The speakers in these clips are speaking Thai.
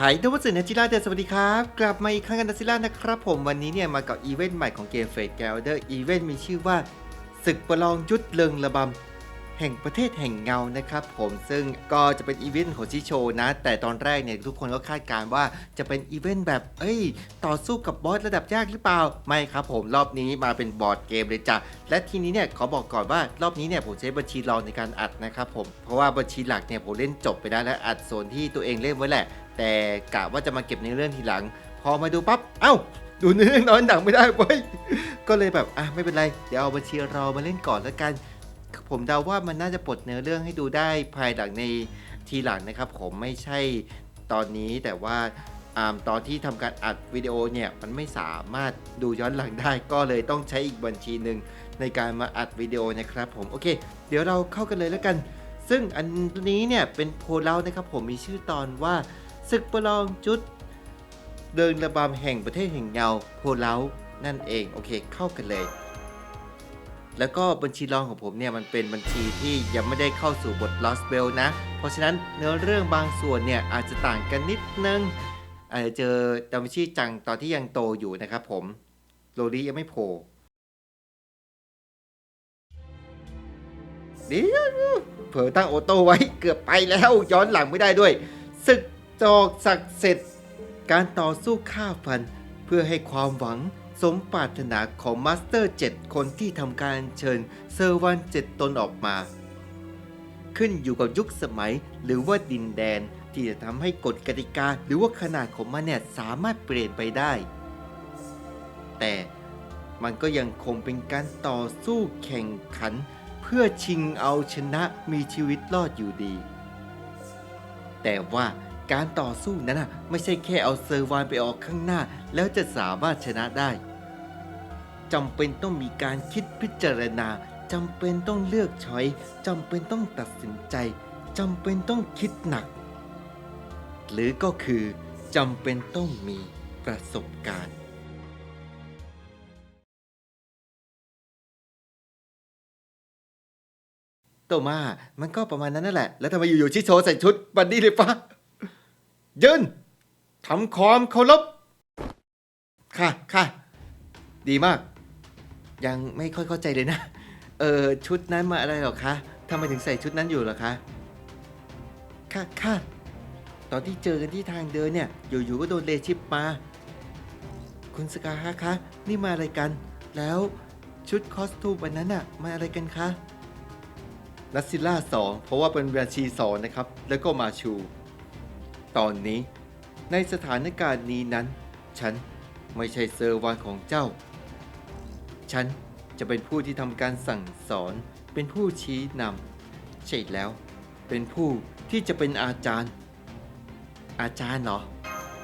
หายดวัสนจิราเดสวัสดีครับ กลับมาอีกครั้งกันนะจิรานะครับผมวันนี้เนี่ยมากับอีเวนต์ใหม่ของเกมเฟสแกลเดอร์อีเวนต์มีชื่อว่า ศึกประลองยุทธเลิงระบำแห่งประเทศแห่งเงานะครับผมซึ่งก็จะเป็นอีเวนต์ของชิโชนะ แต่ตอนแรกเนี่ยทุกคนก็คาดการณ์ว่าจะเป็นอีเวนต์แบบ เอ้ย ต่อสู้กับบอสระดับยากหรือเปล่า ไม่ครับผมรอบนี้มาเป็นบอร์ดเกมเลยจ้ะและทีนี้เนี่ยขอบอกก่อนว่ารอบนี้เนี่ยผมใช้บัญชีรองในการอัดนะครับผมเพราะว่าบัญชีหลักเนี่ยผมเล่นจบไปได้แล้วอัดส่วนที่ตัวเองเล่นไว้แหละ แต่กะว่าจะมาเก็บในเรื่องทีหลัง พอมาดูปั๊บ เอ้า ดูเนื้อนอนหนังไม่ได้เว้ย ก็เลยแบบ อะ ไม่เป็นไร เดี๋ยวเอาบัญชีเรามาเล่นก่อนแล้วกัน ผมเดาว่ามันน่าจะปลดเนื้อเรื่องให้ดูได้ภายหลังในทีหลังนะครับ ผมไม่ใช่ตอนนี้แต่ว่าอ่าตอนที่ทำการอัดวิดีโอเนี่ยมันไม่สามารถดูย้อนหลังได้ ก็เลยต้องใช้อีกบัญชีหนึ่งในการมาอัดวิดีโอนะครับผมโอเค เดี๋ยวเราเข้ากันเลยแล้วกัน ซึ่งอันนี้เนี่ยเป็นโพลเล่านะครับผมมีชื่อตอนว่า ศึกประลองจุด เดินระบำแห่งประเทศแห่งเงาโพเล้านั่นเองโอเคเข้ากันเลย แล้วก็บัญชีรองของผมเนี่ยมันเป็นบัญชีที่ยังไม่ได้เข้าสู่บท Lost Bell นะ เพราะฉะนั้นเนื้อเรื่องบางส่วนเนี่ยอาจจะต่างกันนิดนึงอาจจะเจอดาวินชีจังตอนที่ยังโตอยู่นะครับผมโรลี่ยังไม่โผล่เดี๋ยวเผลอตั้งโอโต้ไว้เกือบไปแล้วย้อนหลังไม่ได้ด้วยศึก จอกศักดิ์สิทธิ์การต่อสู้ฆ่าฟัน เพื่อให้ความหวังสมปรารถนาของมาสเตอร์ 7 คนที่ทำการเชิญเซอร์วันเจ็ดตนออกมา ขึ้นอยู่กับยุคสมัยหรือว่าดินแดนที่จะทำให้กฎกติกาหรือว่าขนาดของมันเนี่ยสามารถเปลี่ยนไปได้ แต่มันก็ยังคงเป็นการต่อสู้แข่งขัน เพื่อชิงเอาชนะมีชีวิตรอดอยู่ดี แต่ว่า การต่อสู้นั้นนะไม่ใช่แค่เอาเซอร์วานไปออกข้างหน้า แล้วจะสามารถชนะได้จำเป็นต้องมีการคิดพิจารณาจำเป็นต้องเลือกช้อยจำเป็นต้องตัดสินใจจำเป็นต้องคิดหนัก หรือก็คือจำเป็นต้องมีประสบการณ์โตมา มันก็ประมาณนั้นนั่นแหละ แล้วทำไมอยู่ๆชิโชใส่ชุดบันดี้เลยปะ ยืนทำความเคารพค่ะค่ะดีมาก ยังไม่ค่อยเข้าใจเลยนะ เออชุดนั้นมาอะไรหรอคะทำไมถึงใส่ชุดนั้นอยู่หรอคะค่ะค่ะตอนที่เจอกันที่ทางเดินเนี่ย อยู่ๆก็โดนเลชิปมา คุณสกาฮะคะ นี่มาอะไรกัน แล้วชุดคอสตูมวันนั้นอะมาอะไรกันคะนัสซิล่าสองเพราะว่าเป็นบัญชีสองนะครับ แล้วก็มาชู ตอนนี้ ในสถานการณ์นี้นั้น ฉันไม่ใช่เซอร์วานของเจ้า ฉันจะเป็นผู้ที่ทำการสั่งสอน เป็นผู้ชี้นำใช่แล้ว เป็นผู้ที่จะเป็นอาจารย์ อาจารย์เหรอ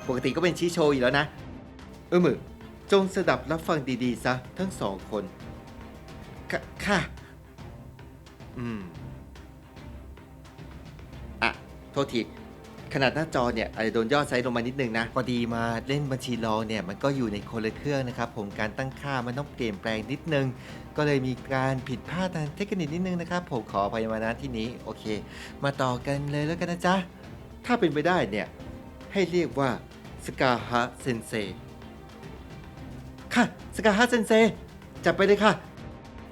ปกติก็เป็นชี้โชว์อยู่แล้วนะ เออมือจงสดับรับฟังดีๆซะทั้งสองคน ค่ะค่ะอืม อะ โทษที ขนาดหน้าจอเนี่ยอาจจะโดนย่อไซส์ลงมานิดนึงนะ พอดีมาเล่นบัญชีรอเนี่ยมันก็อยู่ในคนละเครื่องนะครับ ผมการตั้งค่ามันต้องเปลี่ยนแปลงนิดนึง ก็เลยมีการผิดพลาดทางเทคนิคนิดนึงนะครับผมขออภัยมาณที่นี้โอเค มาต่อกันเลยแล้วกันนะจ๊ะถ้าเป็นไปได้เนี่ยให้เรียกว่าสกาฮะเซนเซค่ะสกาฮะเซนเซจับไปเลยค่ะ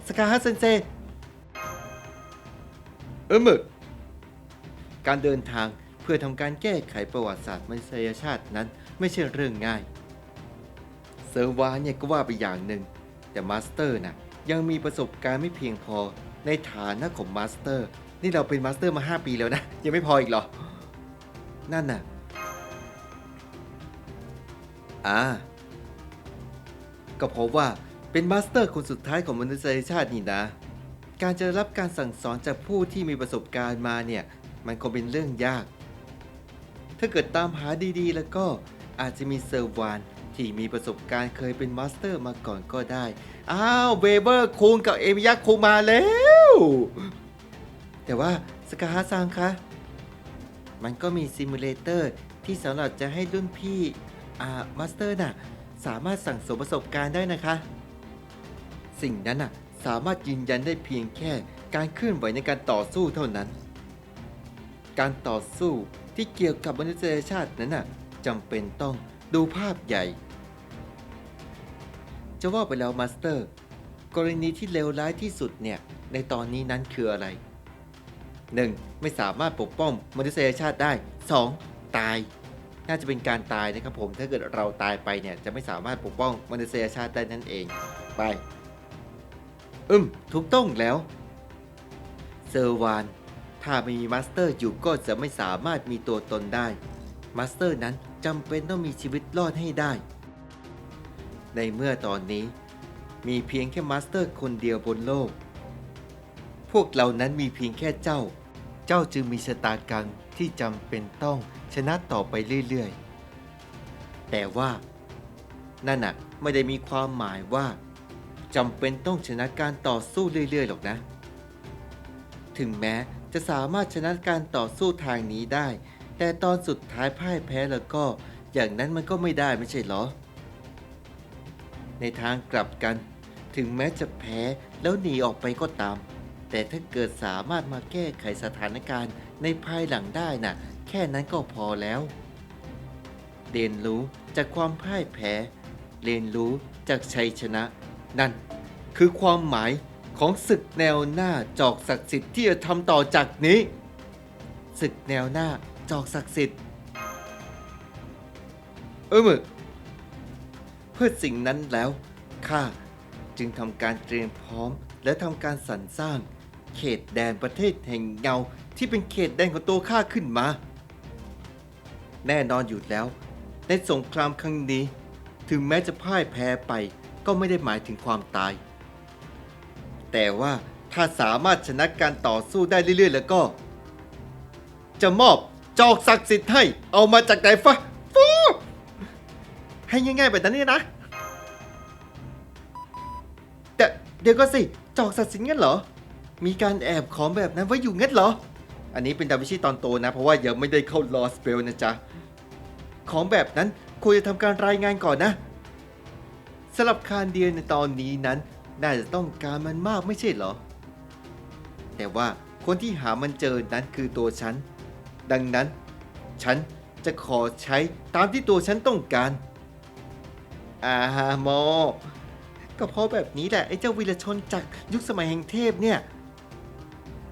สกาฮะเซนเซเออมึกการเดินทาง พื่อทำการแก้ไขประวัติศาสตร์มนุษยชาตินั้นไม่ใช่เรื่องง่าย เซอร์วาเนี่ยก็ว่าไปอย่างหนึ่ง แต่มาสเตอร์น่ะยังมีประสบการณ์ไม่เพียงพอในฐานะของมาสเตอร์ นี่เราเป็นมาสเตอร์มา 5 ปีแล้วนะ ยังไม่พออีกเหรอ นั่นน่ะอ่าก็เพราะว่าเป็นมาสเตอร์คนสุดท้ายของมนุษยชาตินี่นะ การจะรับการสั่งสอนจากผู้ที่มีประสบการณ์มาเนี่ย มันคงเป็นเรื่องยาก ถ้าเกิดตามหาดีๆ แล้วก็อาจจะมีเซอร์วานที่มีประสบการณ์เคยเป็นมาสเตอร์มาก่อนก็ได้ อ้าวเวเบอร์คุงกับเอมิยะคุงมาแล้ว แต่ว่าสกาฮาซังคะ มันก็มีซิมูเลเตอร์ที่สำหรับจะให้รุ่นพี่อ่ามาสเตอร์น่ะ สามารถสั่งสมประสบการณ์ได้นะคะ สิ่งนั้นน่ะ สามารถยืนยันได้เพียงแค่การเคลื่อนไหวในการต่อสู้เท่านั้น การต่อสู้ ที่เกี่ยวกับมนุษยชาตินั้นน่ะจำเป็นต้องดูภาพใหญ่ จะว่าไปแล้วมาสเตอร์ กรณีที่เลวร้ายที่สุดเนี่ย ในตอนนี้นั้นคืออะไร 1. ไม่สามารถปกป้องมนุษยชาติได้ 2. ตาย น่าจะเป็นการตายนะครับผม ถ้าเกิดเราตายไปเนี่ย จะไม่สามารถปกป้องมนุษยชาติได้นั่นเอง ไป อืมถูกต้องแล้ว เซอร์วาน ถ้าไม่มีมาสเตอร์อยู่ก็จะไม่สามารถมีตัวตนได้ มาสเตอร์นั้นจำเป็นต้องมีชีวิตรอดให้ได้ ในเมื่อตอนนี้ มีเพียงแค่มาสเตอร์คนเดียวบนโลก พวกเรานั้นมีเพียงแค่เจ้า เจ้าจึงมีชะตากรรมที่จำเป็นต้องชนะต่อไปเรื่อยๆ แต่ว่านั่นน่ะไม่ได้มีความหมายว่าจำเป็นต้องชนะการต่อสู้เรื่อยๆ หรอกนะ ถึงแม้ จะสามารถชนะการต่อสู้ทางนี้ได้ แต่ตอนสุดท้ายพ่ายแพ้แล้วก็ อย่างนั้นมันก็ไม่ได้ไม่ใช่เหรอ ในทางกลับกัน ถึงแม้จะแพ้แล้วหนีออกไปก็ตาม แต่ถ้าเกิดสามารถมาแก้ไขสถานการณ์ในภายหลังได้น่ะ แค่นั้นก็พอแล้ว เรียนรู้จากความพ่ายแพ้ เรียนรู้จากชัยชนะ นั่นคือความหมาย ของศึกแนวหน้าจอกศักดิ์สิทธิ์ที่จะทำต่อจากนี้ศึกแนวหน้าจอกศักดิ์สิทธิ์เออมึกเพื่อสิ่งนั้นแล้วข้าจึงทำการเตรียมพร้อม และทำการสรรสร้าง เขตแดนประเทศแห่งเงาที่เป็นเขตแดนของตัวข้าขึ้นมา แน่นอนอยู่แล้ว ในสงครามครั้งนี้ ถึงแม้จะพ่ายแพ้ไปก็ไม่ได้หมายถึงความตาย แต่ว่าถ้าสามารถชนะการต่อสู้ได้เรื่อยๆ แล้วก็ จะมอบจอกศักดิ์สิทธิ์ให้ เอามาจากไหนฟะฟูให้ง่ายๆแบบนั้นเนี่ยนะ แต่เดี๋ยวก็สิ จอกศักดิ์สิทธิ์งั้นเหรอ มีการแอบของแบบนั้นไว้อยู่งั้นเหรอ อันนี้เป็นดาวิชีตอนโตนะ เพราะว่ายังไม่ได้เข้าลอสเปลนะจ๊ะ ของแบบนั้นควรจะทำการรายงานก่อนนะสำหรับคานเดียนในตอนนี้นั้น น่าจะต้องการมันมากไม่ใช่เหรอ แต่ว่าคนที่หามันเจอนั้นคือตัวฉัน ดังนั้น ฉันจะขอใช้ตามที่ตัวฉันต้องการ อาฮาโมก็เพราะแบบนี้แหละ ไอ้เจ้าวีรชนจากยุคสมัยแห่งเทพเนี่ย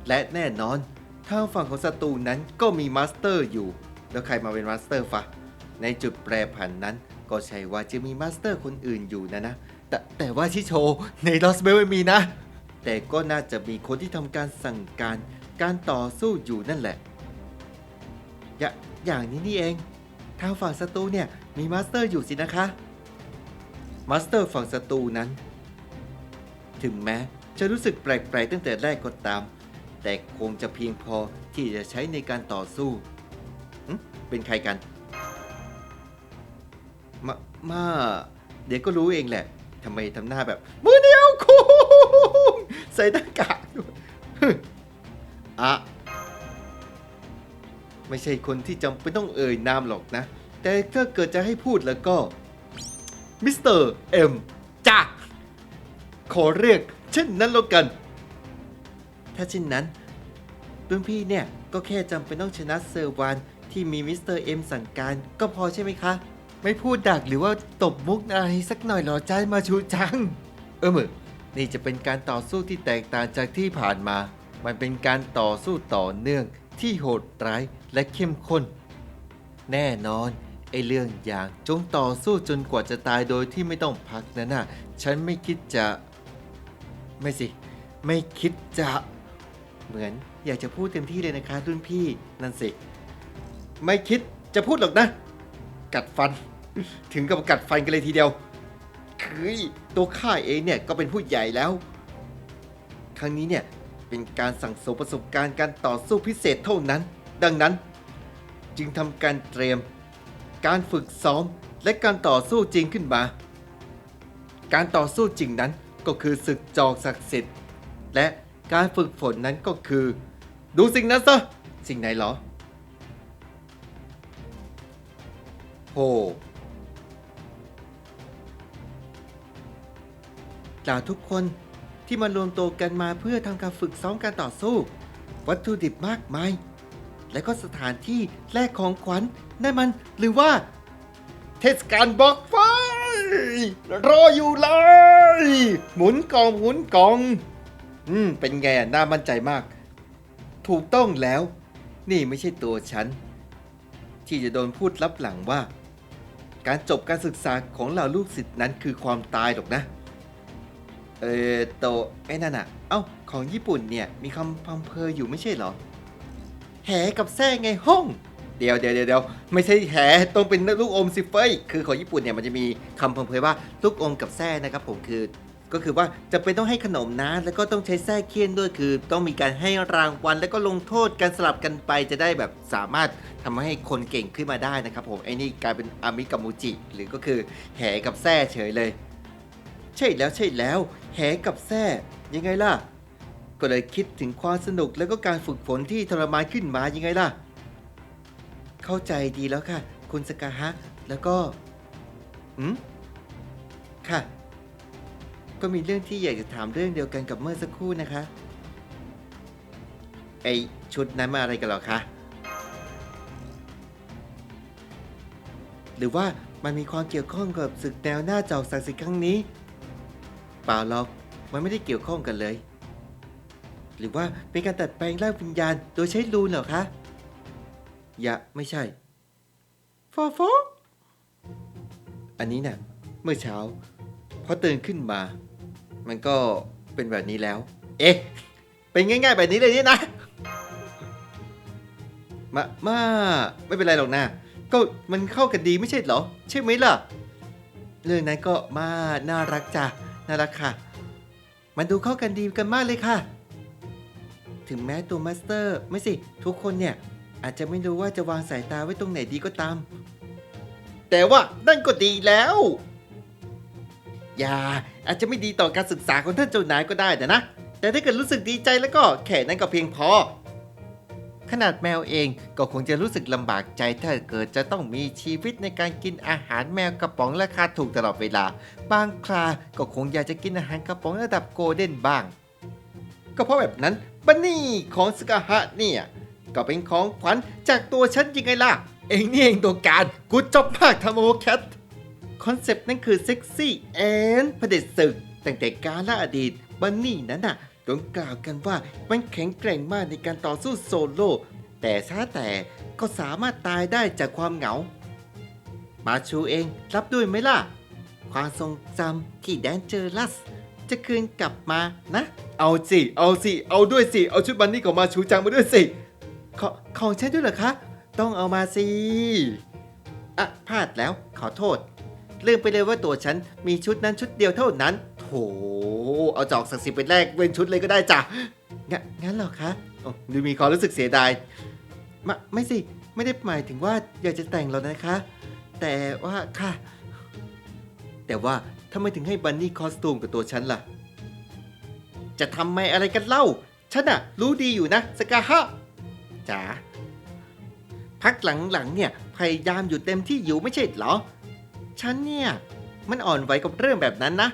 และแน่นอน ทางฝั่งของศัตรูนั้นก็มีมาสเตอร์อยู่ แล้วใครมาเป็นมาสเตอร์ฟะ ในจุดแปรผันนั้นก็ใช่ว่าจะมีมาสเตอร์คนอื่นอยู่นะนะ แต่แต่ว่าชิโชในลอสเบลไม่มีนะ แต่ก็น่าจะมีคนที่ทำการสั่งการการต่อสู้อยู่นั่นแหละ อย่าอย่างนี้นี่เอง ทางฝั่งศัตรูเนี่ยมีมาสเตอร์อยู่สินะคะ มาสเตอร์ฝั่งศัตรูนั้น ถึงแม้จะรู้สึกแปลกๆตั้งแต่แรกก็ตาม แต่คงจะเพียงพอที่จะใช้ในการต่อสู้ เป็นใครกัน มามาเดี๋ยวก็รู้เองแหละ ทำไมทำหน้าแบบมือเดียวคุงใส่หน้ากากด้วยอะไม่ใช่คนที่จำเป็นต้องเอ่ยนามหรอกนะ แต่ถ้าเกิดจะให้พูดแล้วก็มิสเตอร์เอ็มจ้าขอเรียกเช่นนั้นแล้วกัน ถ้าเช่นนั้นรุ่นพี่เนี่ย ก็แค่จำเป็นต้องชนะเซอร์วานที่มีมิสเตอร์เอ็มสั่งการก็พอใช่ไหมคะ ไม่พูดดักหรือว่าตบมุกอะไรสักหน่อยเหรอจ้ามาชูจัง เออมึกนี่จะเป็นการต่อสู้ที่แตกต่างจากที่ผ่านมา มันเป็นการต่อสู้ต่อเนื่องที่โหดร้ายและเข้มข้น แน่นอนไอเรื่องอย่างจงต่อสู้จนกว่าจะตายโดยที่ไม่ต้องพักนั่นน่ะฉันไม่คิดจะ ไม่สิ ไม่คิดจะ เหมือนอยากจะพูดเต็มที่เลยนะคะรุ่นพี่นั่นสิ ไม่คิดจะพูดหรอกนะ กัดฟัน ถึงกับกัดฟันกันเลยทีเดียวคือตัวข้าเองเนี่ยก็เป็นผู้ใหญ่แล้ว ครั้งนี้เนี่ยเป็นการสั่งสมประสบการณ์การต่อสู้พิเศษเท่านั้น ดังนั้น จึงทำการเตรียม การฝึกซ้อมและการต่อสู้จริงขึ้นมา การต่อสู้จริงนั้นก็คือศึกจอกศักดิ์สิทธิ์และการฝึกฝนนั้นก็คือ ดูสิ่งนั้นซะ สิ่งไหนเหรอ โหกล่าวทุกคนที่มารวมตัวกันมาเพื่อทำการฝึกซ้อมการต่อสู้ วัตถุดิบมากมาย และก็สถานที่แลกของขวัญนั่นมันหรือว่า เทศกาลบล็อกไฟรออยู่เลย หมุนกองหมุนกอง อืม เป็นไงอะน่ามั่นใจมาก ถูกต้องแล้ว นี่ไม่ใช่ตัวฉัน ที่จะโดนพูดลับหลังว่า การจบการศึกษาของเหล่าลูกศิษย์นั้นคือความตายหรอกนะ เออโตไอ้นั่นอะเอ้า ของญี่ปุ่นเนี่ยมีคำพังเพยอยู่ไม่ใช่เหรอ แหกับแซ่ไงห้อง เดี๋ยวเดี๋ยวเดี๋ยวเดียวไม่ใช่แหต้องเป็นลูกอมสิเฟยคือของญี่ปุ่นเนี่ยมันจะมีคำพังเพยว่าลูกอมกับแซ่นะครับผมคือ ก็คือว่าจะเป็นต้องให้ขนมนะ แล้วก็ต้องใช้แส้เคี่ยนด้วยคือ ต้องมีการให้รางวัล แล้วก็ลงโทษกันสลับกันไปจะได้แบบสามารถทำให้คนเก่งขึ้นมาได้นะครับผมไอ้นี่กลายเป็นอามิกับมูจิ หรือก็คือแหกับแส้เฉยเลย ใช่แล้วใช่แล้ว แหกับแส้ยังไงล่ะ ก็เลยคิดถึงความสนุกแล้วก็การฝึกฝนที่ทรมานขึ้นมายังไงล่ะ เข้าใจดีแล้วค่ะ คุณสกาฮะแล้วก็อืมค่ะ ก็มีเรื่องที่อยากจะถามเรื่องเดียวกันกับเมื่อสักครู่นะคะ ไอชุดนั้นมาอะไรกันหรอคะ หรือว่ามันมีความเกี่ยวข้องกับศึกแนวหน้าจอกศักดิ์สิทธิ์ครั้งนี้เปล่าหรอกมันไม่ได้เกี่ยวข้องกันเลย หรือว่าเป็นการตัดแปลงร่างวิญญาณโดยใช้รูนเหรอคะ อย่าไม่ใช่ฟอฟออันนี้น่ะ เมื่อเช้าพอตื่นขึ้นมา มันก็เป็นแบบนี้แล้ว เอ๊ะ เป็นง่าย ๆ แบบนี้เลยนี่นะ มา มา ไม่เป็นไรหรอกนะ ก็มันเข้ากันดีไม่ใช่เหรอ ใช่ไหมล่ะ เรื่องนั้นก็มาน่ารักจ้ะ น่ารักค่ะ มันดูเข้ากันดีกันมากเลยค่ะ ถึงแม้ตัวมาสเตอร์ ไม่สิ ทุกคนเนี่ย อาจจะไม่รู้ว่าจะวางสายตาไว้ตรงไหนดีก็ตาม แต่ว่านั่นก็ดีแล้ว ยา อาจจะไม่ดีต่อการศึกษาของท่านเจ้านายก็ได้แต่นะ แต่ถ้าเกิดรู้สึกดีใจแล้วก็แค่นั้นก็เพียงพอ ขนาดแมวเองก็คงจะรู้สึกลำบากใจถ้าเกิดจะต้องมีชีวิตในการกินอาหารแมวกระป๋องราคาถูกตลอดเวลา บางคราก็คงอยากจะกินอาหารกระป๋องระดับโกลเด้นบ้าง ก็เพราะแบบนั้นบันนี่ของสกาฮะเนี่ยก็เป็นของขวัญจากตัวฉันยังไงล่ะ เองนี่เองตัวการกูจบมากทำโอแคท คอนเซปต์นั่นคือเซ็กซี่แอนเผด็จศึกตั้งแต่กาลอดีตบันนี่นั้นน่ะโดนกล่าวกันว่ามันแข็งแกร่งมากในการต่อสู้โซโล่แต่ช้าแต่ก็สามารถตายได้จากความเหงา มาชูเองรับด้วยไหมล่ะ ความทรงจำที่แดนเจอรัส จะคืนกลับมานะ เอาสิ เอาสิ เอาด้วยสิ เอาชุดบันนี่ของมาชูจังมาด้วยสิ ขอของฉันด้วยเหรอคะ ต้องเอามาสิ อะพลาดแล้วขอโทษ ลืมไปเลยว่าตัวฉันมีชุดนั้นชุดเดียวเท่านั้น โถ เอาจอกศักสิทธิ์ไปแลกเป็นชุดเลยก็ได้จ้ะงงั้นเหรอคะโอ้ดูมีความรู้สึกเสียดายมาไม่สิ ไม่ได้หมายถึงว่าอยากจะแต่งหรอกนะคะ แต่ว่าค่ะ แต่ว่าทำไมถึงให้บันนี่คอสตูมกับตัวฉันล่ะ จะทำไมอะไรกันเล่า ฉันอะรู้ดีอยู่นะ สกาฮะจ๋าพักหลังๆเนี่ย พยายามอยู่เต็มที่อยู่ไม่ใช่เหรอ ฉันเนี่ย มันอ่อนไหวกับเรื่องแบบนั้นนะ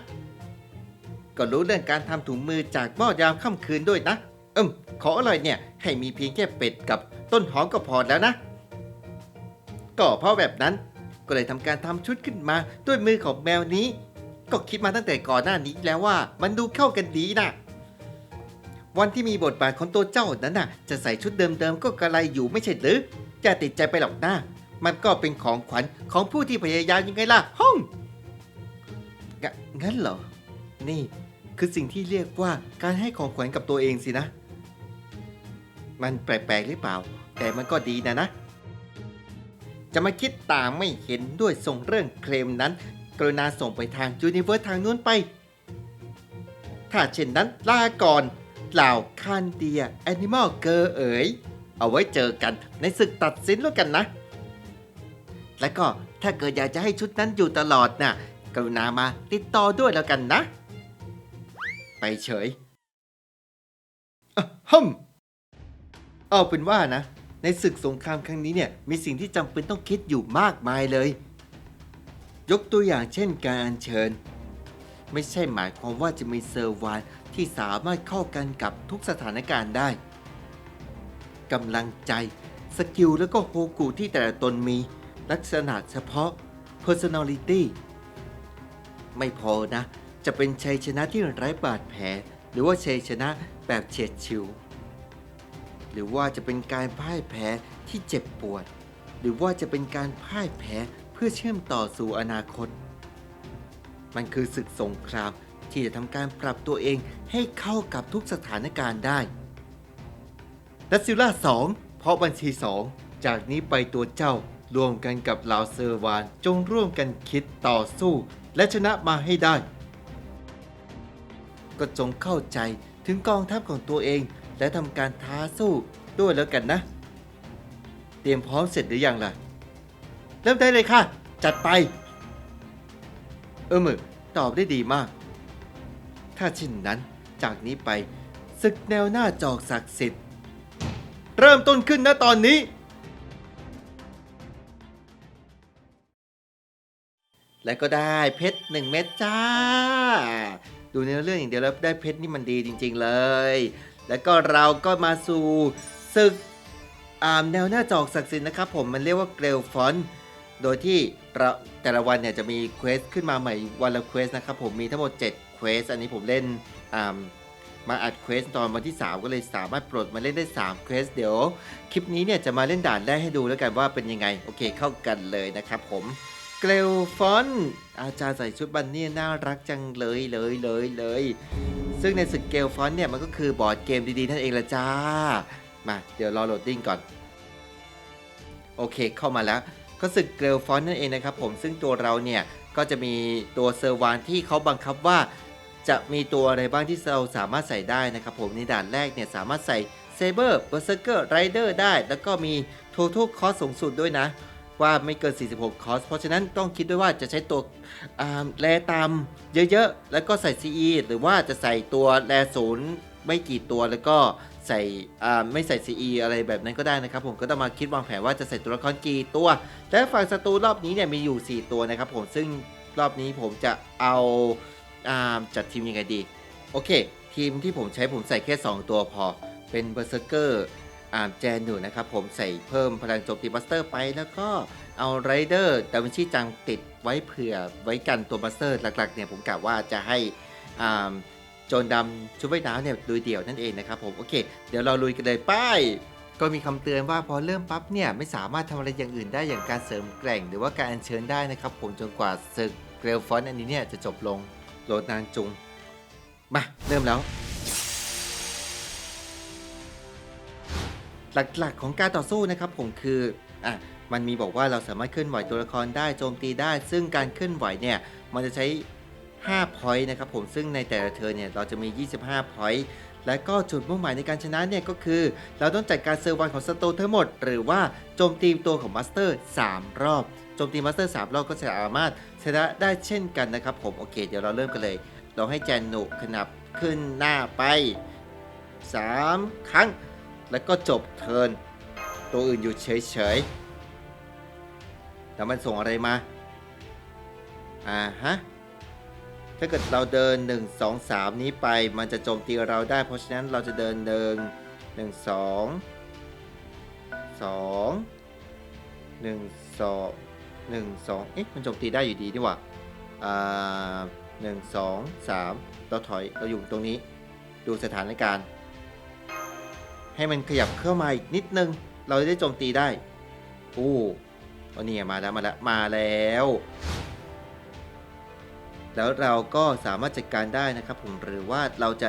ก็รู้เรื่องการทำถุงมือจากหม้อยามค่ำคืนด้วยนะ เอิมขออร่อยเนี่ย ให้มีเพียงแค่เป็ดกับต้นหอมก็พอแล้วนะ ก็เพราะแบบนั้นก็เลยทำการทำชุดขึ้นมาด้วยมือของแมวนี้ ก็คิดมาตั้งแต่ก่อนหน้านี้แล้วว่ามันดูเข้ากันดีนะวันที่มีบทบาทของตัวเจ้านั้นน่ะ จะใส่ชุดเดิมๆก็กระไรอยู่ไม่ใช่หรืออย่าติดใจไปหรอกนะ มันก็เป็นของขวัญของผู้ที่พยายามยังไงล่ะห้องงงั้นเหรอ นี่คือสิ่งที่เรียกว่าการให้ของขวัญกับตัวเองสินะ มันแปลกๆหรือเปล่า แต่มันก็ดีนะนะ จะมาคิดตามไม่เห็นด้วยส่งเรื่องเคลมนั้น กรุณาส่งไปทางยูนิเวิร์สทางนู้นไป ถ้าเช่นนั้นลาก่อนเหล่าคันเดียแอนิมอลเกอร์เอ๋ยเอาไว้เจอกันในศึกตัดสินแล้วกันนะ และก็ถ้าเกิดอยากจะให้ชุดนั้นอยู่ตลอดน่ะ กรุณามาติดต่อด้วยแล้วกันนะ ไปเฉยอะฮึมเอาเป็นว่านะ ในศึกสงครามครั้งนี้เนี่ยมีสิ่งที่จำเป็นต้องคิดอยู่มากมายเลย ยกตัวอย่างเช่นการอัญเชิญ ไม่ใช่หมายความว่าจะมีเซอร์วานที่สามารถเข้ากันกับทุกสถานการณ์ได้กำลังใจ สกิลแล้วก็โฮกุที่แต่ละตนมี ลักษณะเฉพาะ personality ไม่พอนะ จะเป็นชัยชนะที่ไร้บาดแผล หรือว่าชัยชนะแบบเฉียดฉิว หรือว่าจะเป็นการพ่ายแพ้ที่เจ็บปวด หรือว่าจะเป็นการพ่ายแพ้เพื่อเชื่อมต่อสู่อนาคต มันคือศึกสงครามที่จะทำการปรับตัวเองให้เข้ากับทุกสถานการณ์ได้ดัซซิลล่า2 เพราะบัญชี 2 จากนี้ไปตัวเจ้า รวมกันกับเหล่าเซอร์วานจงร่วมกันคิดต่อสู้ และชนะมาให้ได้ ก็จงเข้าใจถึงกองทัพของตัวเอง และทำการท้าสู้ด้วยแล้วกันนะ เตรียมพร้อมเสร็จหรือยังล่ะ เริ่มได้เลยค่ะ จัดไป เออมือตอบได้ดีมาก ถ้าเช่นนั้นจากนี้ไปศึกแนวหน้าจอกศักดิ์สิทธิ์ เริ่มต้นขึ้นนะตอนนี้ และก็ได้เพชรหนึ่งเม็ดจ้า ดูเนื้อเรื่องอย่างเดียวแล้วได้เพชรนี่มันดีจริง ๆเลย แล้วก็เราก็มาสู่ศึกอ่าแนวหน้าจอกศักดิ์สิทธิ์นะครับผมมันเรียกว่าเกรลฟอนโดยที่เราแต่ละวันเนี่ยจะมีเควสขึ้นมาใหม่วันละเควสนะครับผมมีทั้งหมด7เควสอันนี้ผมเล่นมาอัดเควสตอนวันที่ 3 ก็เลยสามารถปลดมาเล่นได้3เควสเดี๋ยว คลิปนี้เนี่ยจะมาเล่นด่านแรกให้ดูแล้วกันว่าเป็นยังไง โอเคเข้ากันเลยนะครับผม เกลฟอนอาจารย์ใส่ชุดบันนี่น่ารักจังเลยเลยเลยเลย ซึ่งในศึกเกลฟอนเนี่ยมันก็คือบอร์ดเกมดีๆนั่นเองละจ้า มาเดี๋ยวรอโหลดดิ้งก่อน โอเคเข้ามาแล้ว ก็ศึกเกลฟอนนั่นเองนะครับผมซึ่งตัวเราเนี่ยก็จะมีตัวเซอร์วานที่เขาบังคับว่า จะมีตัวอะไรบ้างที่เราสามารถใส่ได้นะครับผมในด่านแรกเนี่ยสามารถใส่เซเบอร์เบอร์เซอร์เกอร์ไรเดอร์ได้ แล้วก็มี Total Cost สูงสุดด้วยนะ ว่าไม่เกิน 46 คอส เพราะฉะนั้นต้องคิดด้วยว่าจะใช้ตัวแรตามเยอะๆ แล้วก็ใส่ CE หรือว่าจะใส่ตัวแรศูนย์ไม่กี่ตัวแล้วก็ใส่ไม่ใส่ CE อะไรแบบนั้นก็ได้นะครับผมก็ต้องมาคิดวางแผนว่าจะใส่ตัวละครกี่ตัว และฝั่งศัตรูรอบนี้เนี่ยมีอยู่ 4 ตัวนะครับผมซึ่งรอบนี้ผมจะเอาอาจัดทีมยังไงดี โอเค ทีมที่ผมใช้ผมใส่แค่ 2 ตัวพอเป็นเบอร์เซอร์เกอร์ อ่าแจนอยู่นะครับผมใส่เพิ่มพลังโจมตีบัสเตอร์ไปแล้วก็เอาไรเดอร์ดาวินชีจังติดไว้เผื่อไว้กันตัวบัสเตอร์หลักๆเนี่ยผมกะว่าจะให้อ่าโจนดำชุดว่ายน้ำเนี่ยโดยเดี่ยวนั่นเองนะครับผมโอเค เดี๋ยวเราลุยกันเลยไป้ายก็มีคำเตือนว่าพอเริ่มปั๊บเนี่ยไม่สามารถทำอะไรอย่างอื่นได้อย่างการเสริมแกร่ง หรือว่าการอัญเชิญได้นะครับผมจนกว่าศึกเกรลฟอนอันนี้เนี่ยจะจบลงโหลดนานจุงมาเริ่มแล้ว หลักๆ ของการต่อสู้นะครับผมคืออะมันมีบอกว่าเราสามารถเคลื่อนไหวตัวละครได้โจมตีได้ ซึ่งการเคลื่อนไหวเนี่ยมันจะใช้5 point นะครับผมซึ่งในแต่ละเทิร์เนี่ยเราจะมี 25 point และก็จุดมุ่งหมายในการชนะเนี่ยก็คือ เราต้องจัดการเซอร์วันของศัตทั้งหมด หรือว่าโจมตีตัวของมาสเตอร์ 3 รอบโจมตีมาสเตอร์ 3 รอบก็จะสามารถชนะได้เช่นกันนะครับผมโอเค เดี๋ยวเราเริ่มกันเลย เราให้แจนหนุขนับขึ้นหน้าไป 3 ครั้ง แล้วก็จบเทิร์นตัวอื่นอยู่เฉยๆแล้วมันส่งอะไรมา อ่าฮะ ถ้าเกิดเราเดิน 1 2 3 นี้ไป มันจะโจมตีเราได้ เพราะฉะนั้นเราจะเดินหนึ่งหนึ่งสองสองหนึ่งสองเอ๊ะ มันโจมตีได้อยู่ดีนี่หว่าอ่าหนึ่งสองสามเราถอย เราอยู่ตรงนี้ ดูสถานการณ์ ให้มันขยับเข้ามาอีกนิดนึง เราจะได้โจมตีได้อู้โอ้นี่มาแล้วมาแล้วมาแล้ว แล้วเราก็สามารถจัดการได้นะครับผมหรือว่าเราจะ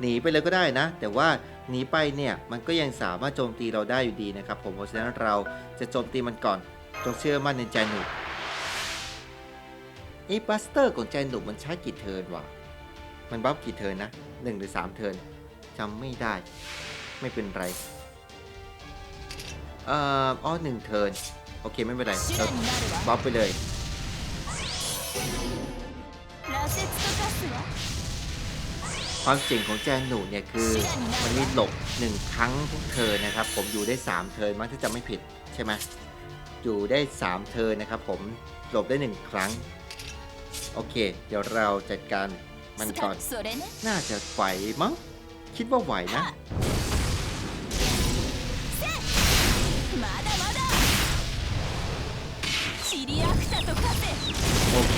หนีไปเลยก็ได้นะ แต่ว่าหนีไปเนี่ยมันก็ยังสามารถโจมตีเราได้อยู่ดีนะครับ ผมเพราะฉะนั้นเราจะโจมตีมันก่อนจงเชื่อมั่นในแจนุไอ้บัสเตอร์ของแจนุมันใช้กี่เทิร์นวะมันบัฟกี่เทิร์นนะหนึ่งหรือสามเทิร์นจำไม่ได้ ไม่เป็นไรเอ่ออ้อหนึ่งเทินโอเคไม่เป็นไรเราบ๊อบไปเลยความเจ๋งของแจนหนูเนี่ยคือมันมีหลบหนึ่งครั้งทุกเธอนะครับ ผมอยู่ได้ 3 เธอมั้งถ้าจะไม่ผิดใช่ไหมอยู่ได้ 3 เธอนะครับ ผมหลบได้ 1 ครั้ง โอเค เดี๋ยวเราจัดการมันก่อน น่าจะไหวมั้งคิดว่าไหวนะ เค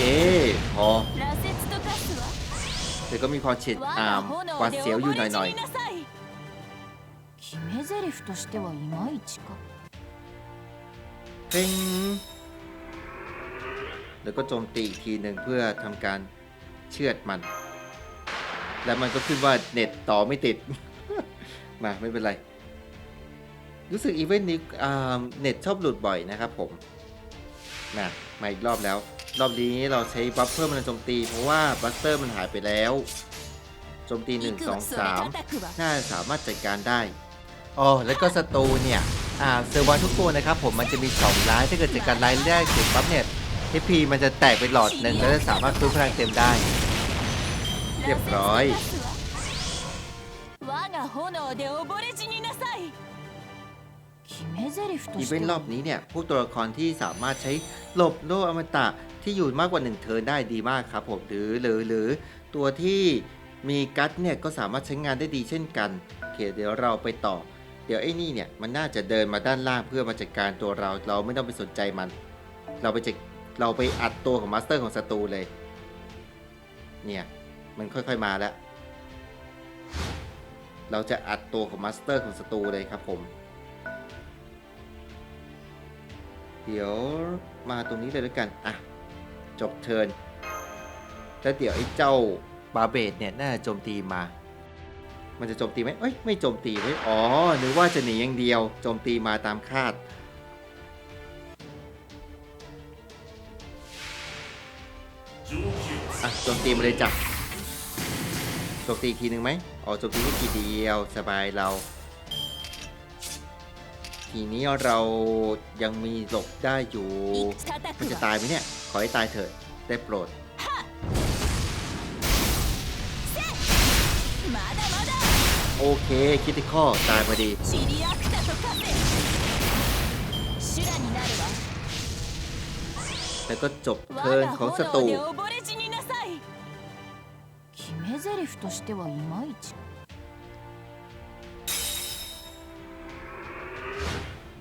พอ 羅刹と化すわ แต่ก็มีความเฉียด 我 อ่าม が หวา 炎 ด で เสียวอยู่ 溺 ห れ死 น่อย になさい決め台詞としてはいまいちかๆเพ่งแล้วก็โจมตีอีกทีหนึ่งเพื่อทำการเชือดมัน แล้วมันก็ขึ้นว่าเน็ตต่อไม่ติด มาไม่เป็นไร รู้สึกอีเวนต์นี้อ่าเน็ตชอบหลุดบ่อยนะครับผมนะมาอีกรอบแล้ว รอบนี้เราใช้บัฟเพิ่มพลังโจมตี เพราะว่าบัสเตอร์มันหายไปแล้วโจมตี1 2 3 น่าสามารถจัดการได้อ๋อแล้วก็สตูเนี่ยอ่าเซอร์วอนทุกตัวนะครับผมมันจะมี2ร้ายถ้าเกิดจัดการร้ายแรกเสร็จปั๊บเนี่ยทีพีมันจะแตกไปหลอดหนึ่งแล้วจะสามารถฟื้นพลังเต็มได้ เรียบร้อยอีเวนต์รอบนี้เนี่ย พวกตัวละครที่สามารถใช้หลบโลอมตะ ที่อยู่มากกว่า 1 เทิร์นได้ดีมากครับผมหรือหรือหรือตัวที่มีกัตเนี่ยก็สามารถใช้งานได้ดีเช่นกันโอเคเดี๋ยวเราไปต่อ เดี๋ยวไอ้นี่เนี่ยมันน่าจะเดินมาด้านล่างเพื่อมาจัดการตัวเรา เราไม่ต้องไปสนใจมัน เราไปจัดเราไปอัดตัวของมาสเตอร์ของศัตรูเลย เนี่ยมันค่อยๆมาแล้ว เราจะอัดตัวของมาสเตอร์ของศัตรูเลยครับผม เดี๋ยวมาตรงนี้เลยแล้วกัน อะ จบเทินแล้วเดี๋ยวไอ้เจ้าบาเบตเนี่ยน่าจะโจมตีมา มันจะโจมตีไหมเอ้ยไม่โจมตีเห้ยอ๋อนึกว่าจะหนีอย่างเดียวโจมตีมาตามคาด อะโจมตีมาเลยจ้ะโจมตีทีหนึ่งไหมอ๋อโจมตีไม่กี่เดียวสบายเรา ทีนี้เรายังมีหลบได้อยู่ มันจะตายไหมเนี่ย อให้ตายเถิด ได้โปรด まだまだ โอเค คิดที่ข้อตายพอดี チリアクタと化せ修羅になるわ แล้วก็จบ 我 เทิร์น が ของศัตรู 炎で溺れ死になさい決め台詞としてはいまいちか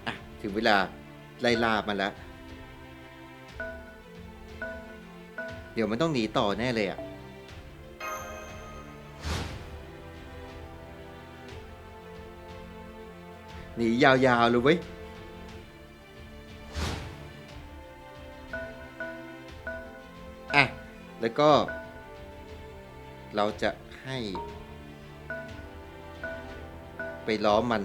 อ่ะ ถึงเวลาไล่ล่ามันแล้ว เดี๋ยวมันต้องหนีต่อแน่เลยอะหนียาวๆเลยเว้ยอะ แล้วก็ เราจะให้ ไปล้อมมัน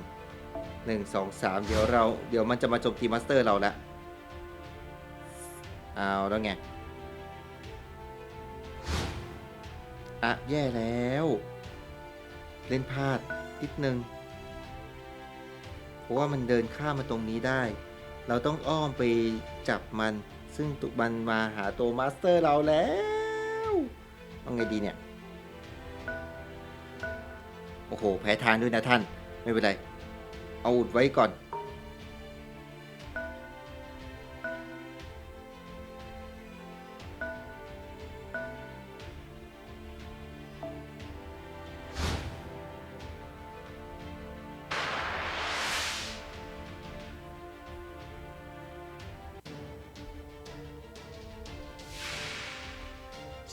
หนึ่งสองสามเดี๋ยวเรา เดี๋ยวมันจะมาจมตีมาสเตอร์เราละเอาแล้วไง อะแย่แล้ว เล่นพลาดนิดนึง เพราะว่ามันเดินข้ามมาตรงนี้ได้ เราต้องอ้อมไปจับมัน ซึ่งตุมันมาหาตัวมาสเตอร์เราแล้วเอาไงดีเนี่ย โอ้โห แพ้ทางด้วยนะท่าน ไม่เป็นไร เอาอุดไว้ก่อน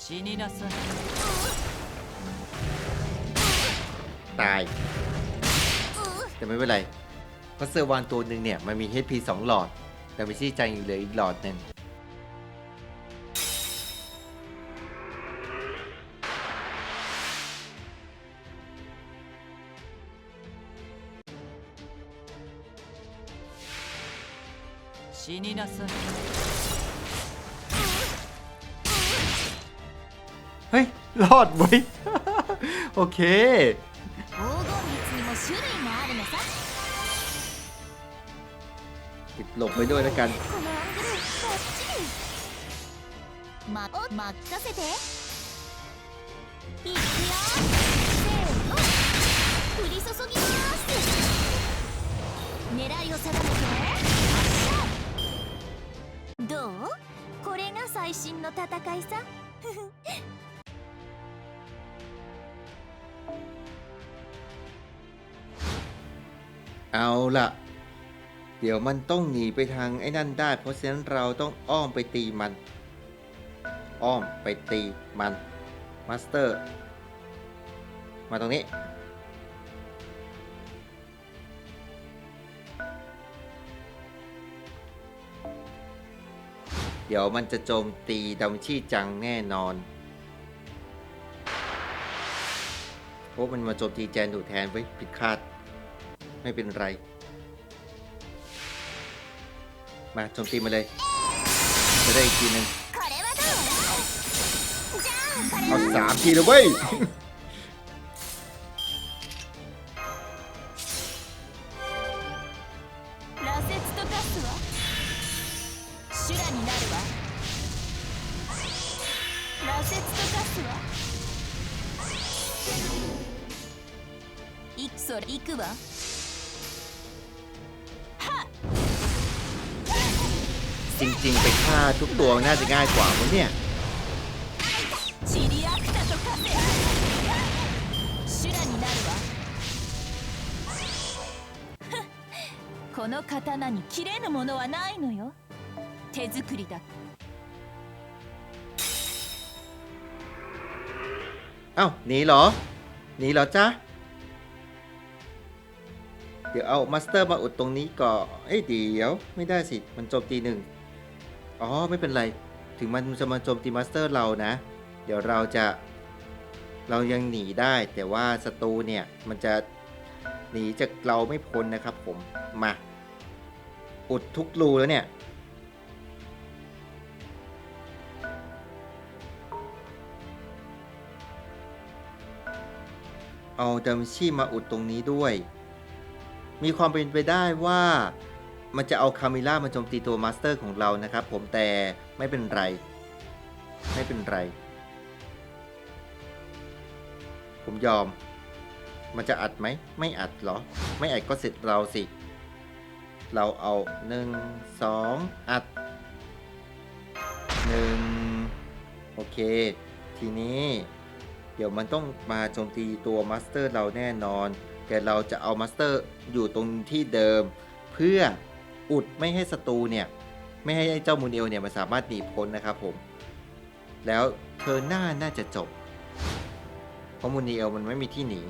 死になさい ตาย แต่ไม่เป็นไร เพราะเซอร์วานตัวหนึ่งเนี่ย มันมี HP 2 หลอด แต่ไม่ใช่จังอยู่เหลืออีกหลอดหนึ่ง 死になさい รอดเว้ย โอเค 黄金律にも種類があるのさ ติดหลบไว้ด้วยแล้วกัน このアングルこっちまお任せていくよせーの降り注ぎます狙いを定めて発射どうこれが最新の戦いさ เอาละเดี๋ยวมันต้องหนีไปทางไอ้นั่นได้ เพราะฉะนั้นเราต้องอ้อมไปตีมัน อ้อมไปตีมัน มาสเตอร์ มาตรงนี้ เดี๋ยวมันจะโจมตีดัมชี่จังแน่นอนโอ้มันมาโจมตีแจนดูแทนไว้ผิดคาด ไม่เป็นไร มาโจมตีมาเลย จะได้อีกทีหนึ่งเอาสามทีเลยเว้ยทุกตัวน่าจะง่ายกว่ามั้งเนี่ย チリアクタと化せ修羅になるわふっこの刀に切れぬものはないのよ手作りだ เอ้าหนีเหรอ หนีเหรอจ๊ะ เดี๋ยวเอามาสเตอร์มาอุดตรงนี้ก่อนเอ้ยเดี๋ยว ไม่ได้สิ มันโจมตีหนึ่ง อ๋อไม่เป็นไร ถึงมันจะมาโจมตีมาสเตอร์เรานะ เดี๋ยวเราจะ เรายังหนีได้ แต่ว่าศัตรูเนี่ยมันจะหนีจากเราไม่พ้นนะครับผม มา อุดทุกรูแล้วเนี่ยเอาดัมชี่มาอุดตรงนี้ด้วย มีความเป็นไปได้ว่า มันจะเอาคามิล่ามาโจมตีตัวมาสเตอร์ของเรานะครับ ผมแต่ไม่เป็นไร ไม่เป็นไร ผมยอม มันจะอัดไหม ไม่อัดเหรอ ไม่อัดก็เสร็จเราสิ เราเอาหนึ่งสองอัดหนึ่งโอเค ทีนี้ เดี๋ยวมันต้องมาโจมตีตัวมาสเตอร์เราแน่นอน แต่เราจะเอามาสเตอร์อยู่ตรงที่เดิม เพื่อ อุดไม่ให้ศัตรูเนี่ยไม่ให้ไอ้เจ้ามูนเอลเนี่ยมันสามารถหนีพ้นนะครับผม แล้วเธอหน้าน่าจะจบ เพราะมูนเอลมันไม่มีที่หนี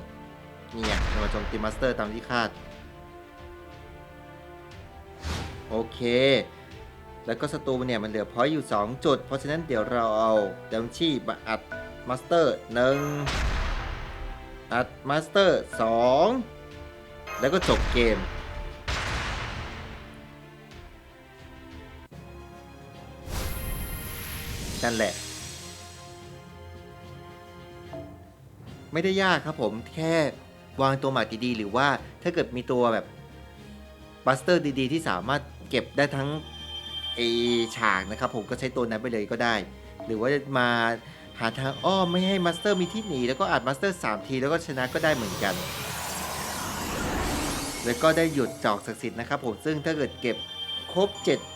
เนี่ยมันมาโจมตีมาสเตอร์ตามที่คาด โอเค แล้วก็ศัตรูเนี่ยมันเหลือพอยอยู่ 2 จุด เพราะฉะนั้นเดี๋ยวเราเอาเดมชี่มาอัดมาสเตอร์หนึ่งอัดมาสเตอร์สองแล้วก็จบเกม นั่นแหละ ไม่ได้ยากครับผมแค่วางตัวหมากดีๆ หรือว่าถ้าเกิดมีตัวแบบบัสเตอร์ดีๆ ที่สามารถเก็บได้ทั้งไอฉากนะครับผมก็ใช้ตัวนั้นไปเลยก็ได้ หรือว่ามาหาทางอ้อมไม่ให้มาสเตอร์มีที่หนีแล้วก็อัดมาสเตอร์ 3 ทีแล้วก็ชนะก็ได้เหมือนกัน แล้วก็ได้หยุดจอกศักดิ์สิทธิ์นะครับผมซึ่งถ้าเกิดเก็บครบ 7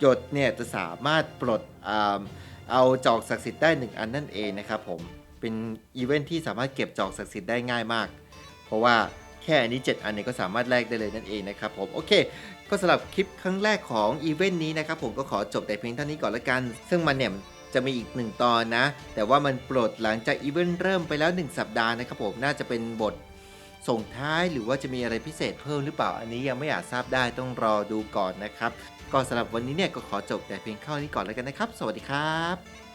หยดเนี่ยจะสามารถปลดอ่าเอาจอกศักดิ์สิทธิ์ได้ 1 อันนั่นเองนะครับผม เป็นอีเวนท์ที่สามารถเก็บจอกศักดิ์สิทธิ์ได้ง่ายมาก เพราะว่าแค่อันนี้ 7 อันเนี่ยก็สามารถแลกได้เลยนั่นเองนะครับผม โอเค ก็สำหรับคลิปครั้งแรกของอีเวนต์นี้นะครับผมก็ขอจบแต่เพียงเท่านี้ก่อนละกัน ซึ่งมันเนี่ยจะมีอีกหนึ่งตอนนะ แต่ว่ามันปลดหลังจากอีเวนต์เริ่มไปแล้ว 1 สัปดาห์นะครับผมน่าจะเป็นบทส่งท้ายหรือว่าจะมีอะไรพิเศษเพิ่มหรือเปล่าอันนี้ยังไม่อาจทราบได้ต้องรอดูก่อนนะครับ ก็สำหรับวันนี้เนี่ยก็ขอจบแต่เพียงเท่านี้ก่อนแล้วกันนะครับ สวัสดีครับ